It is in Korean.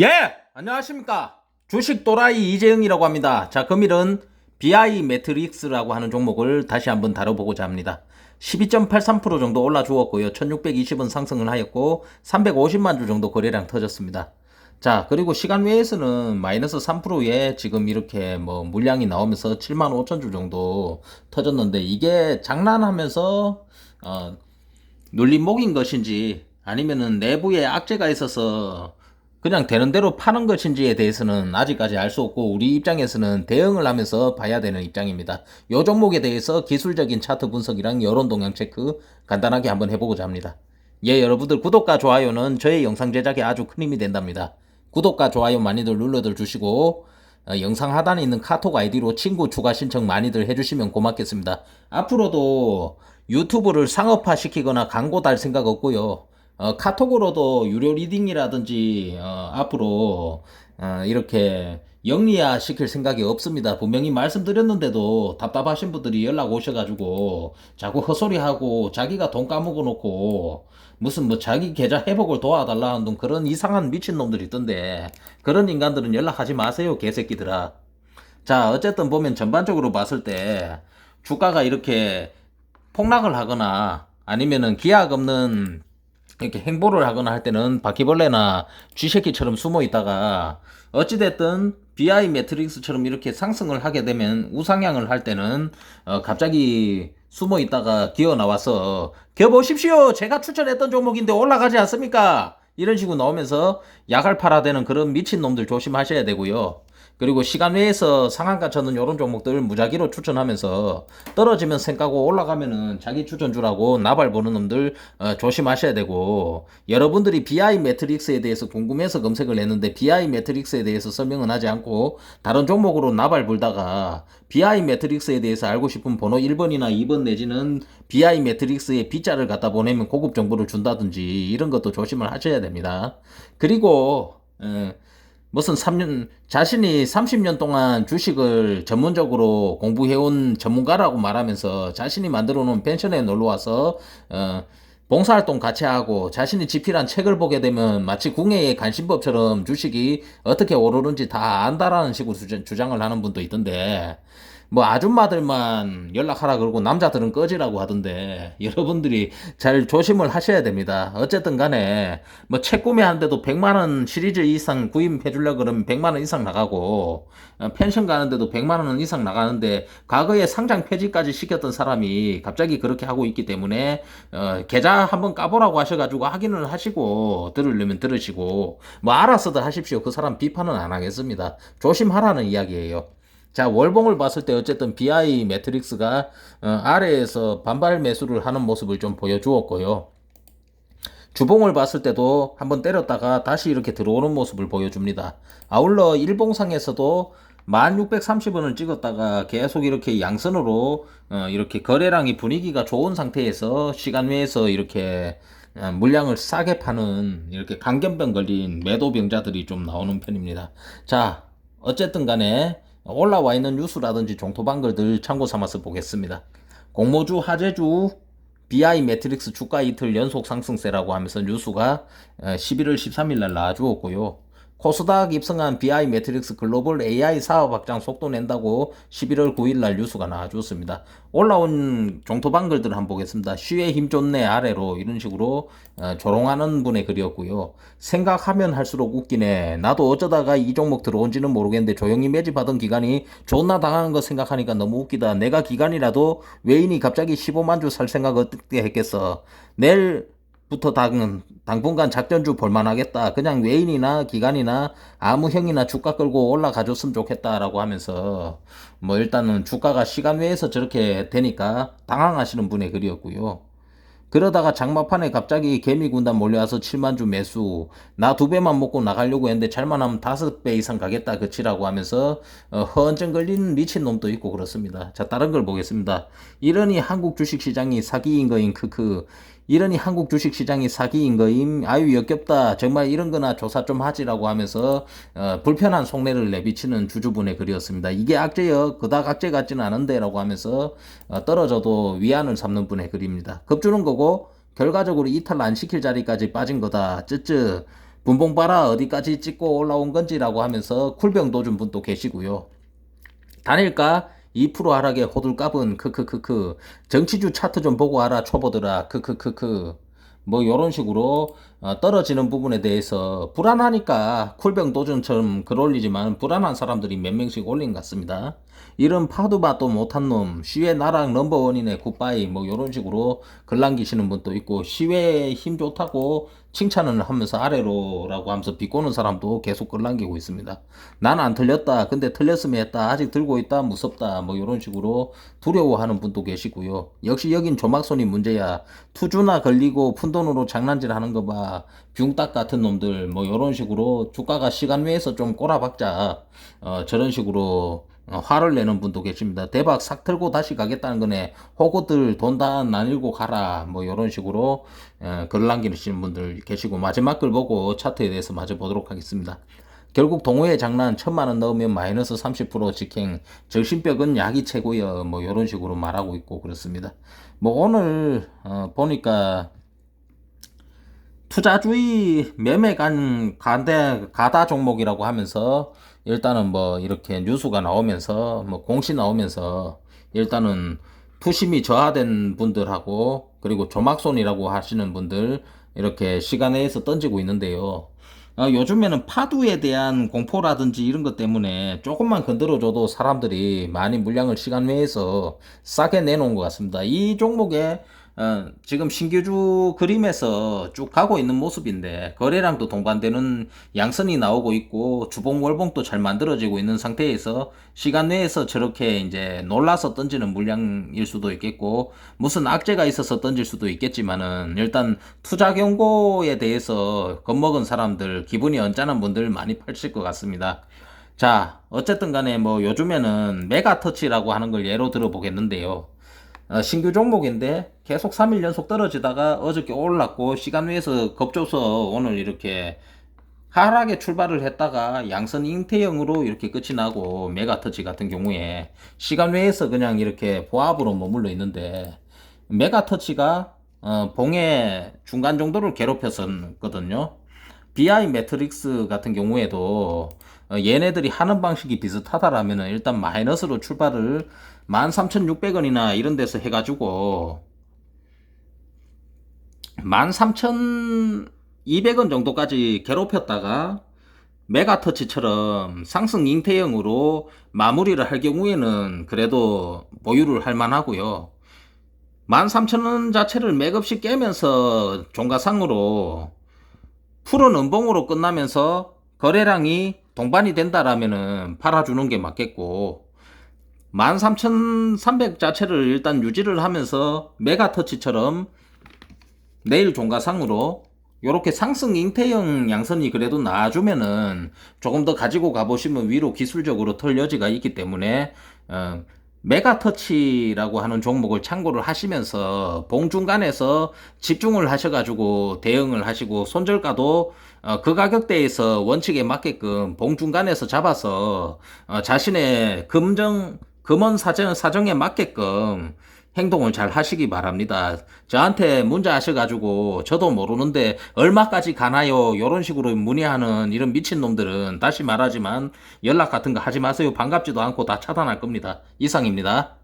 예! 안녕하십니까. 주식 또라이 이재영이라고 합니다. 자, 금일은 BI 매트릭스라고 하는 종목을 다시 한번 다뤄보고자 합니다. 12.83% 정도 올라 주었고요. 1620원 상승을 하였고, 350만 주 정도 거래량 터졌습니다. 자, 그리고 시간 외에서는 마이너스 3%에 지금 이렇게 뭐 물량이 나오면서 7만 5천 주 정도 터졌는데, 이게 장난하면서, 어, 눌림목인 것인지, 아니면은 내부에 악재가 있어서 그냥 되는 대로 파는 것인지에 대해서는 아직까지 알 수 없고 우리 입장에서는 대응을 하면서 봐야 되는 입장입니다. 요 종목에 대해서 기술적인 차트 분석이랑 여론 동향 체크 간단하게 한번 해보고자 합니다. 예, 여러분들 구독과 좋아요는 저의 영상 제작에 아주 큰 힘이 된답니다. 구독과 좋아요 많이들 눌러들 주시고 어, 영상 하단에 있는 카톡 아이디로 친구 추가 신청 많이들 해주시면 고맙겠습니다. 앞으로도 유튜브를 상업화 시키거나 광고 달 생각 없고요. 어, 카톡으로도 유료 리딩이라든지 어, 앞으로 어, 이렇게 영리화 시킬 생각이 없습니다. 분명히 말씀드렸는데도 답답하신 분들이 연락 오셔가지고 자꾸 헛소리하고 자기가 돈 까먹어 놓고 무슨 뭐 자기 계좌 회복을 도와달라는 등 그런 이상한 미친놈들이 있던데 그런 인간들은 연락하지 마세요 개새끼들아. 자 어쨌든 보면 전반적으로 봤을 때 주가가 이렇게 폭락을 하거나 아니면은 기약 없는 이렇게 행보를 하거나 할 때는 바퀴벌레나 쥐새끼처럼 숨어 있다가 어찌됐든 BI 매트릭스처럼 이렇게 상승을 하게 되면 우상향을 할 때는 어, 갑자기 숨어 있다가 기어 나와서 겨 보십시오 제가 추천했던 종목인데 올라가지 않습니까 이런 식으로 나오면서 약을 팔아대는 그런 미친 놈들 조심하셔야 되고요. 그리고 시간 외에서 상한가 쳐는 이런 종목들 무작위로 추천하면서 떨어지면 생각하고 올라가면은 자기 추천주라고 나발 보는 놈들 어, 조심하셔야 되고 여러분들이 BI 매트릭스에 대해서 궁금해서 검색을 했는데 BI 매트릭스에 대해서 설명은 하지 않고 다른 종목으로 나발 불다가 BI 매트릭스에 대해서 알고 싶은 번호 1번이나 2번 내지는 BI 매트릭스에 B자를 갖다 보내면 고급 정보를 준다든지 이런 것도 조심을 하셔야 됩니다. 그리고 에, 무슨 3년, 자신이 30년 동안 주식을 전문적으로 공부해온 전문가라고 말하면서 자신이 만들어 놓은 펜션에 놀러 와서, 어, 봉사활동 같이 하고 자신이 집필한 책을 보게 되면 마치 궁예의 간신법처럼 주식이 어떻게 오르는지 다 안다라는 식으로 주장- 주장을 하는 분도 있던데, 뭐 아줌마들만 연락하라 그러고 남자들은 꺼지라고 하던데 여러분들이 잘 조심을 하셔야 됩니다. 어쨌든 간에 뭐 책 구매하는데도 100만 원 시리즈 이상 구입해 주려 그러면 100만 원 이상 나가고 어, 펜션 가는데도 100만 원 이상 나가는데 과거에 상장 폐지까지 시켰던 사람이 갑자기 그렇게 하고 있기 때문에 어, 계좌 한번 까보라고 하셔가지고 확인을 하시고 들으려면 들으시고 뭐 알아서들 하십시오. 그 사람 비판은 안 하겠습니다. 조심하라는 이야기예요. 자, 월봉을 봤을 때 어쨌든 BI 매트릭스가 어, 아래에서 반발 매수를 하는 모습을 좀 보여주었고요. 주봉을 봤을 때도 한번 때렸다가 다시 이렇게 들어오는 모습을 보여줍니다. 아울러 일봉상에서도 1630원을 찍었다가 계속 이렇게 양선으로 어, 이렇게 거래량이 분위기가 좋은 상태에서 시간 외에서 이렇게 어, 물량을 싸게 파는 이렇게 강견병 걸린 매도병자들이 좀 나오는 편입니다. 자, 어쨌든 간에 올라와 있는 뉴스라든지 종토방글들 참고 삼아서 보겠습니다. 공모주 화재주 BI 매트릭스 주가 이틀 연속 상승세라고 하면서 뉴스가 11월 13일 날 나와주었고요. 코스닥 입성한 BI 매트릭스 글로벌 AI 사업 확장 속도 낸다고 11월 9일 날 뉴스가 나와주었습니다. 올라온 종토방글들 한번 보겠습니다. 쉬에 힘 좋네 아래로 이런 식으로 어, 조롱하는 분의 글이었고요. 생각하면 할수록 웃기네. 나도 어쩌다가 이 종목 들어온지는 모르겠는데 조용히 매집하던 기간이 존나 당한 거 생각하니까 너무 웃기다. 내가 기간이라도 외인이 갑자기 15만 주 살 생각 어떻게 했겠어. 내일 부터 당, 당분간 작전주 볼만하겠다. 그냥 외인이나 기관이나 아무 형이나 주가 끌고 올라가줬으면 좋겠다라고 하면서 뭐 일단은 주가가 시간 외에서 저렇게 되니까 당황하시는 분의 글이었고요. 그러다가 장마판에 갑자기 개미 군단 몰려와서 7만 주 매수 나 두 배만 먹고 나가려고 했는데 잘만 하면 다섯 배 이상 가겠다 그치라고 하면서 어, 허언증 걸린 미친 놈도 있고 그렇습니다. 자 다른 걸 보겠습니다. 이러니 한국 주식시장이 사기인 거인 크크 이러니 한국 주식시장이 사기인 거임 아유 역겹다 정말 이런 거나 조사 좀 하지라고 하면서 어, 불편한 속내를 내비치는 주주분의 글이었습니다. 이게 악재여 그닥 악재 같지는 않은데 라고 하면서 어, 떨어져도 위안을 삼는 분의 글입니다. 급주는 거고 결과적으로 이탈 안 시킬 자리까지 빠진 거다. 쯔쯔 분봉 봐라 어디까지 찍고 올라온 건지라고 하면서 쿨병 도 준 분도 계시고요. 단일가 2% 하락에 호들갑은 크크크크. 정치주 차트 좀 보고 알아 초보들아. 크크크크. 뭐 요런 식으로 어, 떨어지는 부분에 대해서 불안하니까 쿨병 도전처럼 글 올리지만 불안한 사람들이 몇 명씩 올린 것 같습니다. 이런 파도밭도 못한 놈, 시외 나랑 넘버원이네 굿바이 뭐 요런 식으로 글 남기시는 분도 있고 시외에 힘 좋다고 칭찬을 하면서 아래로라고 하면서 비꼬는 사람도 계속 글 남기고 있습니다. 난 안 틀렸다. 근데 틀렸으면 했다. 아직 들고 있다. 무섭다. 뭐 이런 식으로 두려워하는 분도 계시고요. 역시 여긴 조막손이 문제야. 투주나 걸리고 푼돈으로 장난질 하는 거 봐. 뷰딱 같은 놈들 뭐 이런 식으로 주가가 시간 외에서 좀 꼬라박자. 어, 저런 식으로 어, 화를 내는 분도 계십니다. 대박 싹 틀고 다시 가겠다는 거네. 호구들 돈 다 나밀고 가라. 뭐 이런 식으로 어, 글 남기시는 분들 계시고 마지막 글 보고 차트에 대해서 마저 보도록 하겠습니다. 결국 동호회 장난 천만 원 넣으면 마이너스 30% 직행 정신병은 약이 최고여 뭐 이런 식으로 말하고 있고 그렇습니다. 뭐 오늘 어, 보니까 투자주의 매매간 가대 가다 종목이라고 하면서 일단은 뭐 이렇게 뉴스가 나오면서 뭐 공시 나오면서 일단은 투심이 저하된 분들하고 그리고 조막손이라고 하시는 분들 이렇게 시간에서 던지고 있는데요. 어, 요즘에는 파두에 대한 공포라든지 이런 것 때문에 조금만 건드려줘도 사람들이 많이 물량을 시간 내에서 싸게 내놓은 것 같습니다. 이 종목에 어, 지금 신규주 그림에서 쭉 가고 있는 모습인데 거래량도 동반되는 양선이 나오고 있고 주봉 월봉도 잘 만들어지고 있는 상태에서 시간 내에서 저렇게 이제 놀라서 던지는 물량일 수도 있겠고 무슨 악재가 있어서 던질 수도 있겠지만은 일단 투자 경고에 대해서 겁먹은 사람들 기분이 언짢은 분들 많이 펼칠 것 같습니다. 자, 어쨌든 간에 뭐 요즘에는 메가터치라고 하는 걸 예로 들어 보겠는데요. 어, 신규 종목인데 계속 3일 연속 떨어지다가 어저께 올랐고 시간 외에서 겁줘서 오늘 이렇게 하락에 출발을 했다가 양선 잉태형으로 이렇게 끝이 나고 메가터치 같은 경우에 시간 외에서 그냥 이렇게 보합으로 머물러 있는데 메가터치가 어, 봉의 중간 정도를 괴롭혔었거든요. BI 매트릭스 같은 경우에도 어, 얘네들이 하는 방식이 비슷하다라면 일단 마이너스로 출발을 13,600원이나 이런 데서 해가지고 13,200원 정도까지 괴롭혔다가 메가터치처럼 상승 잉태형으로 마무리를 할 경우에는 그래도 보유를 할 만하고요. 13,000원 자체를 맥없이 깨면서 종가상으로 풀은 은봉으로 끝나면서 거래량이 동반이 된다라면은 팔아주는 게 맞겠고 13,300 자체를 일단 유지를 하면서 메가터치처럼 내일 종가상으로 요렇게 상승 잉태형 양선이 그래도 나와주면은 조금 더 가지고 가보시면 위로 기술적으로 털 여지가 있기 때문에 어, 메가터치라고 하는 종목을 참고를 하시면서 봉중간에서 집중을 하셔가지고 대응을 하시고 손절가도 어, 그 가격대에서 원칙에 맞게끔 봉중간에서 잡아서 어, 자신의 금정 금원 사정 사정에 맞게끔 행동을 잘 하시기 바랍니다. 저한테 문자 하셔가지고 저도 모르는데 얼마까지 가나요? 이런 식으로 문의하는 이런 미친놈들은 다시 말하지만 연락 같은 거 하지 마세요. 반갑지도 않고 다 차단할 겁니다. 이상입니다.